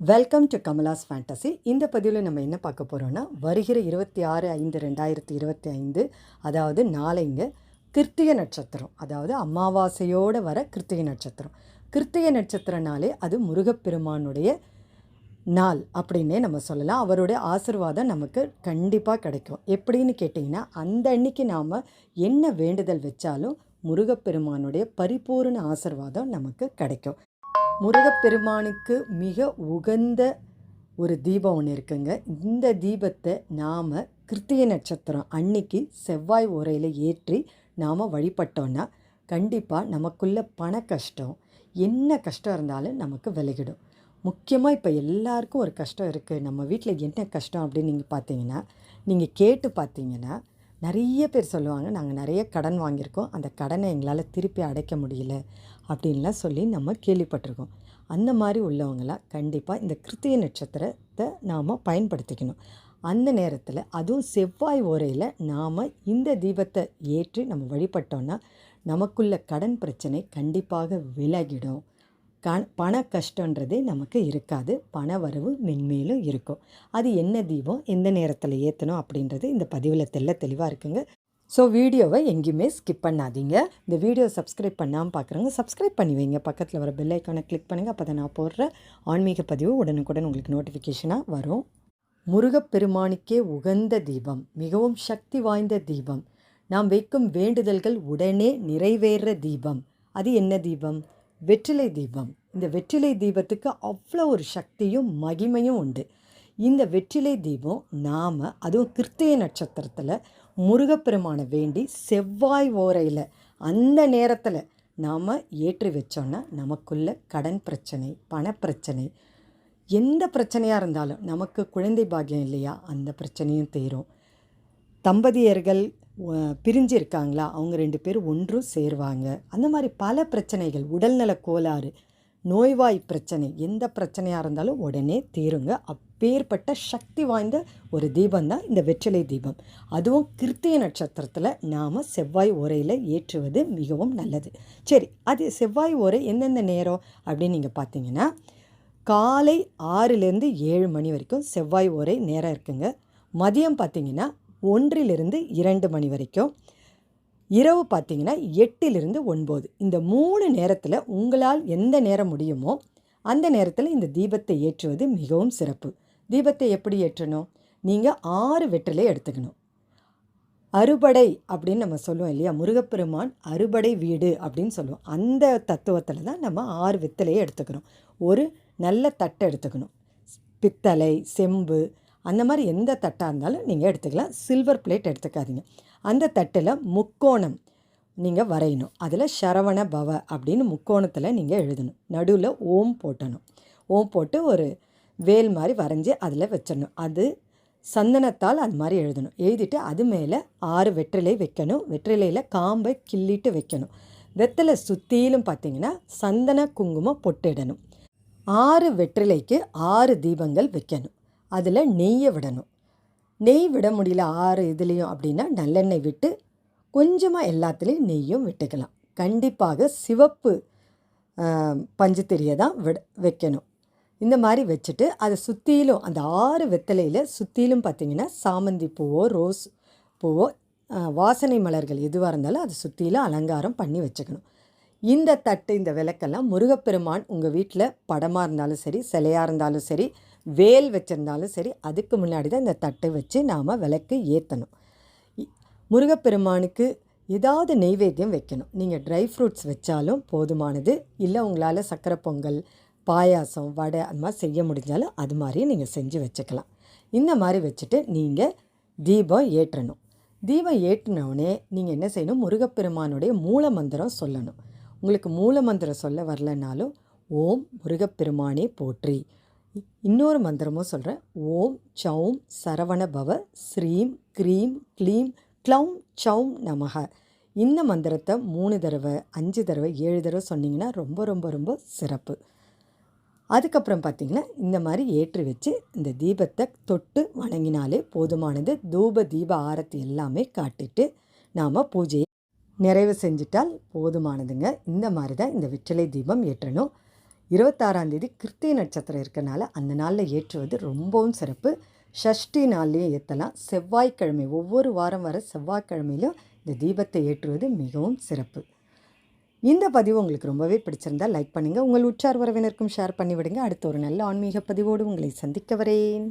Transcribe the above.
Welcome to Kamala's fantasy இந்த பதிவில் நம்ம என்ன பார்க்க போகிறோன்னா வருகிற இருபத்தி ஆறு ஐந்து ரெண்டாயிரத்தி இருபத்தி ஐந்து அதாவது நாளைங்க கிருத்திகை நட்சத்திரம் அதாவது அமாவாசையோடு வர கிருத்திகை நட்சத்திரம். கிருத்திகை நட்சத்திரனாலே அது முருகப்பெருமானுடைய நாள் அப்படின்னே நம்ம சொல்லலாம். அவருடைய ஆசிர்வாதம் நமக்கு கண்டிப்பாக கிடைக்கும். எப்படின்னு கேட்டிங்கன்னா அந்த அன்னைக்கு நாம் என்ன வேண்டுதல் வச்சாலும் முருகப்பெருமானுடைய பரிபூர்ண ஆசிர்வாதம் நமக்கு கிடைக்கும். முருகப்பெருமானுக்கு மிக உகந்த ஒரு தீபம் ஒன்று இருக்குங்க. இந்த தீபத்தை நாம் கிருத்திகை நட்சத்திரம் அன்னைக்கு செவ்வாய் உரையில் ஏற்றி நாம் வழிபட்டோன்னா கண்டிப்பாக நமக்குள்ள பண கஷ்டம் என்ன கஷ்டம் இருந்தாலும் நமக்கு விலகிடும். முக்கியமாக இப்போ எல்லாருக்கும் ஒரு கஷ்டம் இருக்குது நம்ம வீட்டில் என்ன கஷ்டம் அப்படின்னு நீங்கள் பார்த்தீங்கன்னா நீங்கள் கேட்டு பார்த்தீங்கன்னா நிறைய பேர் சொல்லுவாங்க நாங்கள் நிறைய கடன் வாங்கியிருக்கோம். அந்த கடனை எங்களால் திருப்பி அடைக்க முடியல. அப்படின்லாம் சொல்லி நம்ம கேள்விப்பட்டிருக்கோம். அந்த மாதிரி உள்ளவங்களாம் கண்டிப்பாக இந்த கிருத்திய நட்சத்திரத்தை நாம் பயன்படுத்திக்கணும். அந்த நேரத்தில் அதுவும் செவ்வாய் ஓரையில் நாம் இந்த தீபத்தை ஏற்றி நம்ம வழிபட்டோன்னா நமக்குள்ள கடன் பிரச்சனை கண்டிப்பாக விலகிடும். க பண கஷ்டன்றதே நமக்கு இருக்காது. பண வரவு மென்மேலும் இருக்கும். அது என்ன தீபம் எந்த நேரத்தில் ஏற்றணும் அப்படின்றது இந்த பதிவில் தெல்ல தெளிவாக இருக்குங்க. ஸோ வீடியோவை எங்கேயுமே ஸ்கிப் பண்ணாதீங்க. இந்த வீடியோ சப்ஸ்கிரைப் பண்ணாமல் பார்க்குறவங்க சப்ஸ்கிரைப் பண்ணி வைங்க. பக்கத்தில் வர பெல் ஐக்கானை கிளிக் பண்ணுங்கள் அப்போ தான் நான் போடுற ஆன்மீக பதிவு உடனுக்குடன் உங்களுக்கு நோட்டிஃபிகேஷனாக வரும். முருகப்பெருமானுக்கே உகந்த தீபம் மிகவும் சக்தி வாய்ந்த தீபம். நாம் வைக்கும் வேண்டுதல்கள் உடனே நிறைவேற தீபம். அது என்ன தீபம்? வெற்றிலை தீபம். இந்த வெற்றிலை தீபத்துக்கு அவ்வளோ ஒரு சக்தியும் மகிமையும் உண்டு. இந்த வெற்றிலை தீபம் நாம் அதுவும் கிருத்திய நட்சத்திரத்தில் முருகப்பெருமானை வேண்டி செவ்வாய் ஓரையில் அந்த நேரத்தில் நாம் ஏற்றி வச்சோன்னா நமக்குள்ள கடன் பிரச்சனை பணப்பிரச்சனை எந்த பிரச்சனையாக இருந்தாலும் நமக்கு குழந்தை பாக்கியம் இல்லையா அந்த பிரச்சனையும் தீரும். தம்பதியர்கள் பிரிஞ்சு இருக்காங்களா அவங்க ரெண்டு பேரும் ஒன்றும் சேருவாங்க. அந்த மாதிரி பல பிரச்சனைகள் உடல்நல கோளாறு நோய்வாய் பிரச்சனை எந்த பிரச்சனையாக இருந்தாலும் உடனே தீருங்க. அப்பேற்பட்ட சக்தி வாய்ந்த ஒரு தீபம் தான் இந்த வெற்றிலை தீபம். அதுவும் கிருத்திய நட்சத்திரத்தில் நாம் செவ்வாய் உரையில் ஏற்றுவது மிகவும் நல்லது. சரி அது செவ்வாய் உரை எந்தெந்த நேரம் அப்படின்னு நீங்கள் பார்த்தீங்கன்னா காலை ஆறுலேருந்து ஏழு மணி வரைக்கும் செவ்வாய் உரை நேரம் இருக்குங்க. மதியம் பார்த்திங்கன்னா ஒன்றிலிருந்து இரண்டு மணி வரைக்கும். இரவு பார்த்திங்கன்னா எட்டிலிருந்து ஒன்பது. இந்த மூணு நேரத்தில் உங்களால் எந்த நேரம் முடியுமோ அந்த நேரத்தில் இந்த தீபத்தை ஏற்றுவது மிகவும் சிறப்பு. தீபத்தை எப்படி ஏற்றணும்? நீங்கள் ஆறு வெற்றிலை எடுத்துக்கணும். அறுபடை அப்படின்னு நம்ம சொல்லுவோம் இல்லையா? முருகப்பெருமான் அறுபடை வீடு அப்படின்னு சொல்லுவோம். அந்த தத்துவத்தில் தான் நம்ம ஆறு வெத்தலையை எடுத்துக்கிறோம் ஒரு நல்ல தட்டை எடுத்துக்கணும். பித்தளை செம்பு அந்த மாதிரி எந்த தட்டாக இருந்தாலும் நீங்கள் எடுத்துக்கலாம். சில்வர் பிளேட் எடுத்துக்காதீங்க. அந்த தட்டில் முக்கோணம் நீங்கள் வரையணும். அதில் சரவண பவ அப்படின்னு முக்கோணத்தில் நீங்கள் எழுதணும். நடுவில் ஓம் போட்டணும். ஓம் போட்டு ஒரு வேல் மாதிரி வரைஞ்சி அதில் வச்சிடணும். அது சந்தனத்தால் அது மாதிரி எழுதணும். எழுதிட்டு அது மேலே ஆறு வெற்றிலை வைக்கணும். வெற்றிலையில் காம்பை கிள்ளிட்டு வைக்கணும். வெத்தலை சுற்றிலும் பார்த்திங்கன்னா சந்தன குங்குமம் பொட்டிடணும் ஆறு வெற்றிலைக்கு ஆறு தீபங்கள் வைக்கணும். அதில் நெய்யை விடணும். நெய் விட முடியல ஆறு இதுலேயும் அப்படின்னா நல்லெண்ணெய் விட்டு கொஞ்சமாக எல்லாத்துலேயும் நெய்யும் விட்டுக்கலாம். கண்டிப்பாக சிவப்பு பஞ்சுத்திரியை தான் விட வைக்கணும். இந்த மாதிரி வச்சுட்டு அதை சுற்றிலும் அந்த ஆறு வெத்தலையில் சுற்றிலும் பார்த்திங்கன்னா சாமந்தி பூவோ ரோஸ் பூவோ வாசனை மலர்கள் எதுவாக இருந்தாலும் அதை சுற்றிலும் அலங்காரம் பண்ணி வச்சுக்கணும். இந்த தட்டு இந்த விளக்கெல்லாம் முருகப்பெருமான் உங்கள் வீட்டில் படமாக இருந்தாலும் சரி சிலையாக இருந்தாலும் சரி வேல் வச்சுருந்தாலும் சரி அதுக்கு முன்னாடி தான் இந்த தட்டை வச்சு நாம் விளக்கு ஏற்றணும் முருகப்பெருமானுக்கு ஏதாவது நெய்வேத்தியம் வைக்கணும். நீங்கள் ட்ரை ஃப்ரூட்ஸ் வச்சாலும் போதுமானது. இல்லை உங்களால் சக்கரை பொங்கல் பாயாசம் வடை அது மாதிரி செய்ய முடிஞ்சாலும் அது மாதிரியும் நீங்கள் செஞ்சு வச்சுக்கலாம். இந்த மாதிரி வச்சுட்டு நீங்கள் தீபம் ஏற்றணும். தீபம் ஏற்றினோடனே நீங்கள் என்ன செய்யணும்? முருகப்பெருமானுடைய மூல மந்திரம் சொல்லணும். உங்களுக்கு மூல மந்திரம் சொல்ல வரலனாலும் ஓம் முருகப்பெருமானே போற்றி. இன்னொரு மந்திரமும் சொல்கிறேன் ஓம் சௌம் சரவண பவ ஸ்ரீம் க்ரீம் க்ளீம் க்ளௌம் சௌம் நமக இந்த மந்திரத்தை மூணு தடவை அஞ்சு தடவை ஏழு தடவை சொன்னிங்கன்னா ரொம்ப ரொம்ப ரொம்ப சிறப்பு. அதுக்கப்புறம் பார்த்திங்கன்னா இந்த மாதிரி ஏற்றி வச்சு இந்த தீபத்தை தொட்டு வணங்கினாலே போதுமானது. தூப தீப ஆரத்தி எல்லாமே காட்டிட்டு நாம் பூஜையை நிறைவு செஞ்சிட்டால் போதுமானதுங்க. இந்த மாதிரி தான் இந்த விற்றலை தீபம் ஏற்றணும். இருபத்தாறாம் தேதி கிருத்திகை நட்சத்திரம் இருக்கனால அந்த நாளில் ஏற்றுவது ரொம்பவும் சிறப்பு. ஷஷ்டி நாள்லேயும் ஏற்றலாம் செவ்வாய்க்கிழமை ஒவ்வொரு வாரம் வர செவ்வாய்க்கிழமையிலும் இந்த தீபத்தை ஏற்றுவது மிகவும் சிறப்பு. இந்த பதிவு உங்களுக்கு ரொம்பவே பிடிச்சிருந்தால் லைக் பண்ணுங்கள் உங்கள் உற்றார் உறவினருக்கும் ஷேர் பண்ணிவிடுங்க. அடுத்த ஒரு நல்ல ஆன்மீக பதிவோடு உங்களை சந்திக்க வரேன்.